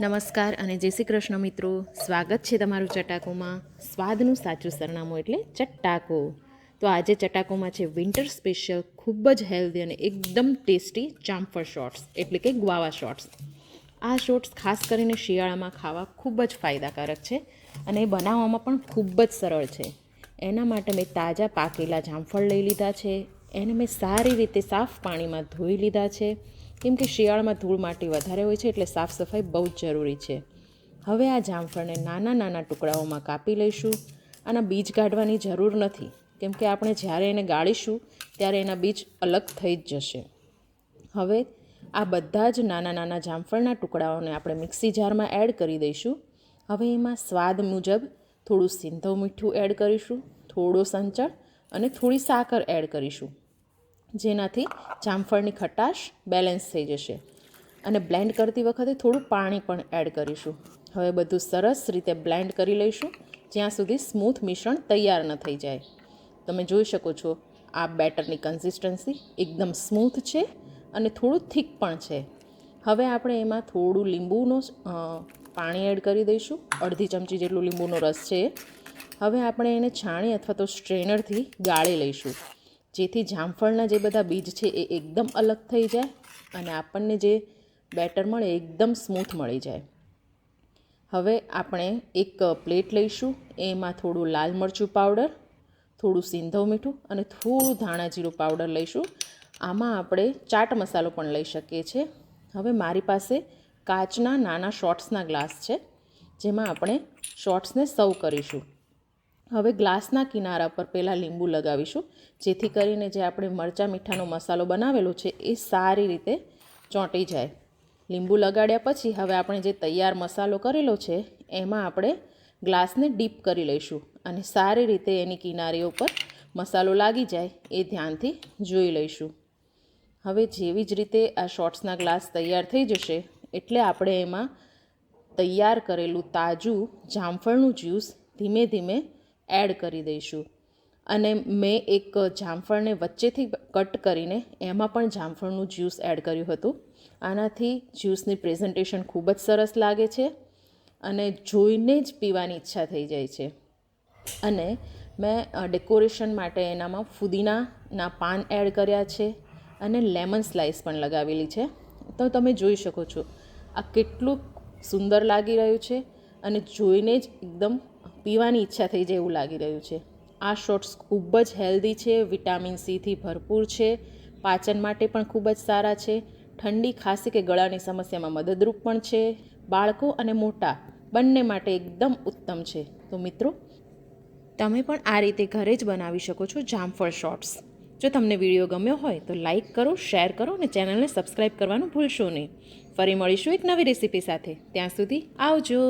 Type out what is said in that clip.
નમસ્કાર અને જય શ્રી કૃષ્ણ મિત્રો. સ્વાગત છે તમારું ચટાકોમાં. સ્વાદનું સાચું સરનામું એટલે ચટાકો. તો આજે ચટાકોમાં છે વિન્ટર સ્પેશિયલ ખૂબ જ હેલ્ધી અને એકદમ ટેસ્ટી જામફળ શોર્ટ્સ એટલે કે ગ્વાવા શોર્ટ્સ આ શોર્ટ્સ ખાસ કરીને શિયાળામાં ખાવા ખૂબ જ ફાયદાકારક છે અને એ બનાવવામાં પણ ખૂબ જ સરળ છે. એના માટે મેં તાજા પાકેલા જામફળ લઈ લીધા છે. એને મેં સારી રીતે સાફ પાણીમાં ધોઈ લીધા છે. કેમ કે શિયાળામાં ધૂળ માટી વધારે હોય છે એટલે સાફ સફાઈ બહુ જ જરૂરી છે. હવે આ જામફળને નાના નાના ટુકડાઓમાં કાપી લઈશું. આના બીજ કાઢવાની જરૂર નથી. કેમ કે આપણે જ્યારે એને ગાળીશું, ત્યારે એના બીજ અલગ થઈ જ જશે. હવે આ બધા જ નાના નાના જામફળના ટુકડાઓને આપણે મિક્સી જારમાં એડ કરી દઈશું. હવે એમાં સ્વાદ મુજબ થોડું સિંધવ મીઠું એડ કરીશું, થોડો સંચળ અને થોડી સાકર એડ કરીશું. જેનાથી જામફળની ખટાશ બેલેન્સ થઈ જશે. અને બ્લેન્ડ કરતી વખતે થોડું પાણી પણ એડ કરીશું. હવે બધું સરસ રીતે બ્લેન્ડ કરી લઈશું, જ્યાં સુધી સ્મૂથ મિશ્રણ તૈયાર ન થઈ જાય. તમે જોઈ શકો છો, આ બેટરની કન્સિસ્ટન્સી એકદમ સ્મૂથ છે અને થોડું થીક પણ છે. હવે આપણે એમાં થોડું લીંબુનો પાણી એડ કરી દઈશું. અડધી ચમચી જેટલું લીંબુનો રસ છે. હવે આપણે એને છાણી અથવા તો સ્ટ્રેનરથી ગાળી લઈશું. જેથી જામફળના જે બધા બીજ છે એ એકદમ અલગ થઈ જાય અને આપણને જે બેટર મળે એકદમ સ્મૂથ મળી જાય. હવે આપણે એક પ્લેટ લઈશું. એમાં થોડું લાલ મરચું પાવડર, થોડું સિંધવ મીઠું અને થોડું ધાણા જીરું પાવડર લઈશું. આમાં આપણે ચાટ મસાલો પણ લઈ શકીએ છીએ હવે મારી પાસે કાચના નાના શોર્ટ્સના ગ્લાસ છે, જેમાં આપણે શોર્ટ્સને સર્વ કરીશું. હવે ગ્લાસના કિનારા પર પહેલાં લીંબુ લગાવીશું. જેથી કરીને જે આપણે મરચાં, મીઠાનો મસાલો બનાવેલો છે, એ સારી રીતે ચોંટી જાય. લીંબુ લગાડ્યા પછી હવે આપણે જે તૈયાર મસાલો કરેલો છે, એમાં આપણે ગ્લાસને ડીપ કરી લઈશું અને સારી રીતે એની કિનારીઓ પર મસાલો લાગી જાય એ ધ્યાનથી જોઈ લઈશું. હવે જેવી જ રીતે આ શોર્ટ્સના ગ્લાસ તૈયાર થઈ જશે, એટલે આપણે એમાં તૈયાર કરેલું તાજું જામફળનું જ્યુસ ધીમે ધીમે એડ કરી દઈશું. અને મેં એક જામફળને વચ્ચેથી કટ કરીને એમાં પણ જામફળનું જ્યુસ એડ કર્યું હતું. આનાથી જ્યુસની પ્રેઝન્ટેશન ખૂબ જ સરસ લાગે છે અને જોઈને જ પીવાની ઈચ્છા થઈ જાય છે. અને મેં ડેકોરેશન માટે એનામાં ફુદીનાના પાન એડ કર્યા છે અને લેમન સ્લાઈસ પણ લગાવેલી છે. તો તમે જોઈ શકો છો, આ કેટલું સુંદર લાગી રહ્યું છે અને જોઈને જ એકદમ પીવાની ઈચ્છા થઈ જાય એવું લાગી રહ્યું છે. આ શોર્ટ્સ ખૂબ જ હેલ્ધી છે વિટામિન સીથી ભરપૂર છે, પાચન માટે પણ ખૂબ જ સારા છે, ઠંડી ખાંસી કે ગળાની સમસ્યામાં મદદરૂપ પણ છે, બાળકો અને મોટા બંને માટે એકદમ ઉત્તમ છે. તો મિત્રો, તમે પણ આ રીતે ઘરે જ બનાવી શકો છો જામફળ શોર્ટ્સ જો તમને વીડિયો ગમ્યો હોય તો લાઇક કરો શેર કરો અને ચેનલને સબસ્ક્રાઈબ કરવાનું ભૂલશો નહીં. ફરી મળીશું એક નવી રેસીપી સાથે. ત્યાં સુધી આવજો.